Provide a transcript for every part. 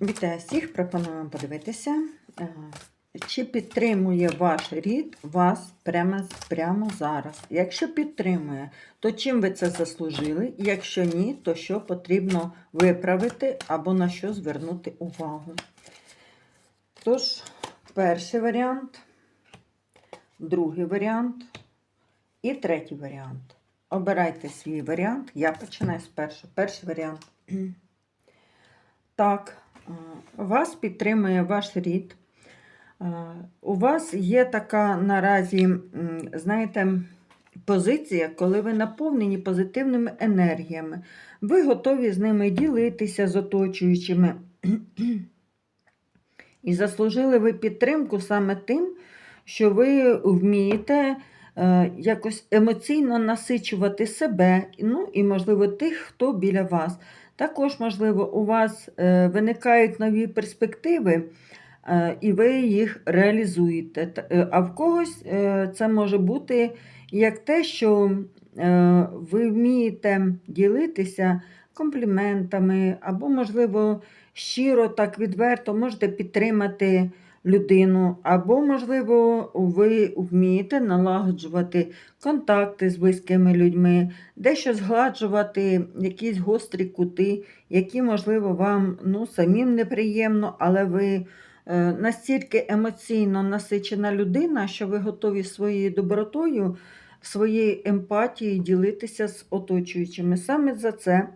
Вітаю всіх! Пропоную вам подивитися, е, чи підтримує ваш рід вас прямо, прямо зараз. Якщо підтримує, то чим ви це заслужили? Якщо ні, то що потрібно виправити або на що звернути увагу. Тож, перший варіант, другий варіант і третій варіант. Обирайте свій варіант. Я починаю з першого. Перший варіант. Так, вас підтримує ваш рід. Е, У вас є така наразі, знаєте, позиція, коли ви наповнені позитивними енергіями. Ви готові з ними ділитися з оточуючими. І заслужили ви підтримку саме тим, що ви вмієте е, якось емоційно насичувати себе, ну і, можливо, тих, хто біля вас. Також, можливо, у вас е, виникають нові перспективи, е, і ви їх реалізуєте. Е, А в когось це може бути як те, що ви вмієте ділитися компліментами, або, можливо, щиро, так відверто можете підтримати людину, або, можливо, ви вмієте налагоджувати контакти з близькими людьми, дещо згладжувати якісь гострі кути, які, можливо, вам ну, самим неприємно, але ви е, настільки емоційно насичена людина, що ви готові своєю добротою, своєю емпатією ділитися з оточуючими. Саме за це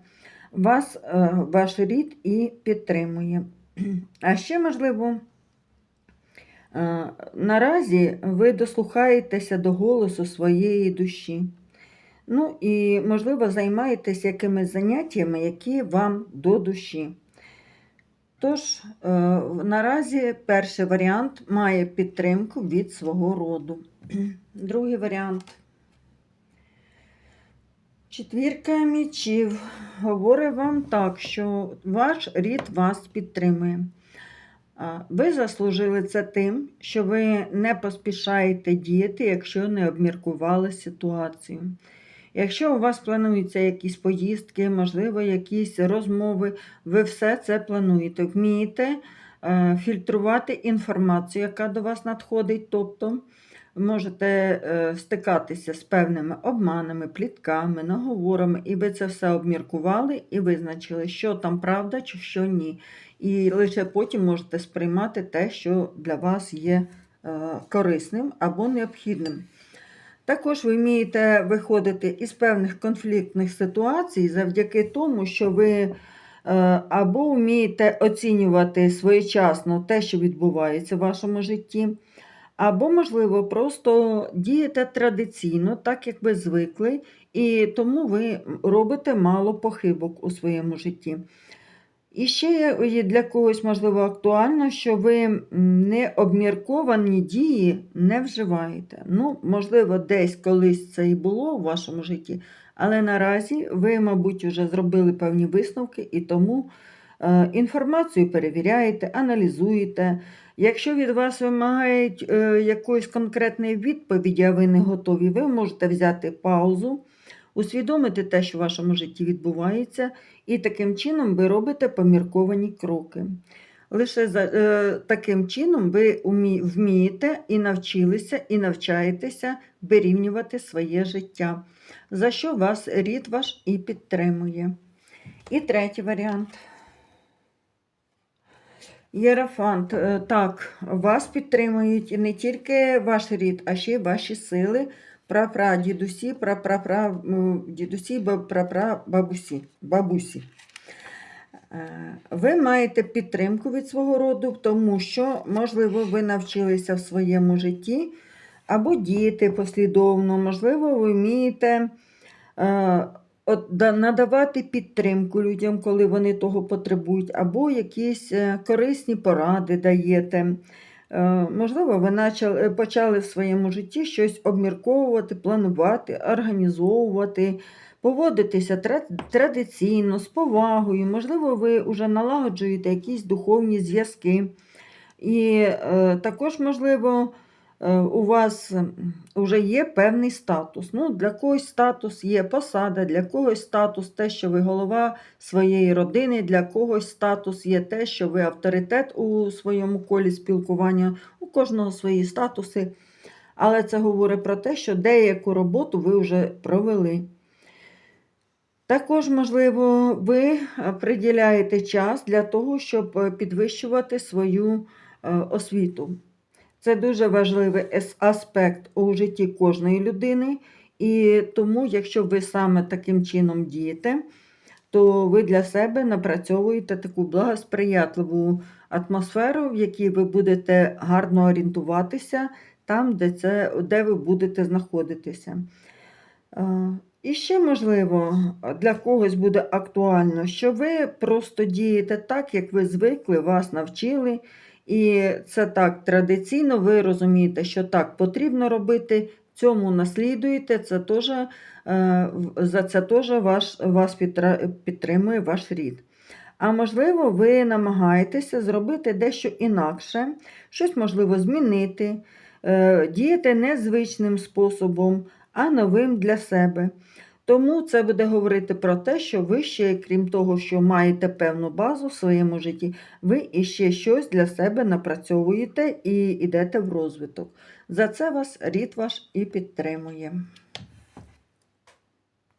вас е, ваш рід і підтримує. А ще, можливо, наразі ви дослухаєтеся до голосу своєї душі. Ну і, можливо, займаєтесь якимись заняттями, які вам до душі. Тож, е, наразі перший варіант має підтримку від свого роду. Другий варіант. Четвірка мічів говорить вам так, що ваш рід вас підтримує. Ви заслужили це тим, що ви не поспішаєте діяти, якщо не обміркували ситуацію. Якщо у вас плануються якісь поїздки, можливо, якісь розмови, ви все це плануєте. Вмієте е, фільтрувати інформацію, яка до вас надходить. Тобто можете е, стикатися з певними обманами, плітками, наговорами, і ви це все обміркували і визначили, що там правда чи що ні. І лише потім можете сприймати те, що для вас є е, корисним або необхідним. Також ви вмієте виходити із певних конфліктних ситуацій завдяки тому, що ви е, або вмієте оцінювати своєчасно те, що відбувається в вашому житті, або, можливо, просто дієте традиційно, так як ви звикли, і тому ви робите мало похибок у своєму житті. І ще є для когось, можливо, актуально, що ви необмірковані дії не вживаєте. Ну, можливо, десь колись це і було у вашому житті, але наразі ви, мабуть, вже зробили певні висновки і тому інформацію перевіряєте, аналізуєте. Якщо від вас вимагають е, якоїсь конкретної відповіді, а ви не готові, ви можете взяти паузу, усвідомити те, що в вашому житті відбувається, і таким чином ви робите помірковані кроки. Лише за, е, таким чином ви умі, вмієте і навчилися, і навчаєтеся вирівнювати своє життя, за що вас рід ваш і підтримує. І третій варіант. Єрафант, е, так, вас підтримують не тільки ваш рід, а ще й ваші сили, прапрадідусі, прапрапра, дідусі, ба- прапрабабусі, бабусі. Е, Ви маєте підтримку від свого роду, тому що, можливо, ви навчилися в своєму житті або діяти послідовно, можливо, ви вмієте е, надавати підтримку людям, коли вони того потребують, або якісь е, корисні поради даєте. Е, Можливо, ви начали, почали в своєму житті щось обмірковувати, планувати, організовувати, поводитися традиційно, з повагою. Можливо, ви вже налагоджуєте якісь духовні зв'язки. І е, також, можливо, е, у вас вже є певний статус. Ну, для когось статус є посада, для когось статус те, що ви голова своєї родини, для когось статус є те, що ви авторитет у своєму колі спілкування, у кожного свої статуси. Але це говорить про те, що деяку роботу ви вже провели. Також, можливо, ви е, приділяєте час для того, щоб е, підвищувати свою е, освіту. Це дуже важливий аспект у житті кожної людини, і тому, якщо ви саме таким чином дієте, то ви для себе напрацьовуєте таку благосприятливу атмосферу, в якій ви будете гарно орієнтуватися там, де, це, де ви будете знаходитися. І ще, можливо, для когось буде актуально, що ви просто дієте так, як ви звикли, вас навчили. І це так традиційно, ви розумієте, що так потрібно робити, цьому наслідуєте, це теж, е, за це теж ваш, вас підтримує ваш рід. А можливо, ви намагаєтеся зробити дещо інакше, щось можливо змінити, е, діяти незвичним способом, а новим для себе. Тому це буде говорити про те, що ви ще, крім того, що маєте певну базу в своєму житті, ви іще щось для себе напрацьовуєте і йдете в розвиток. За це вас рід ваш і підтримує.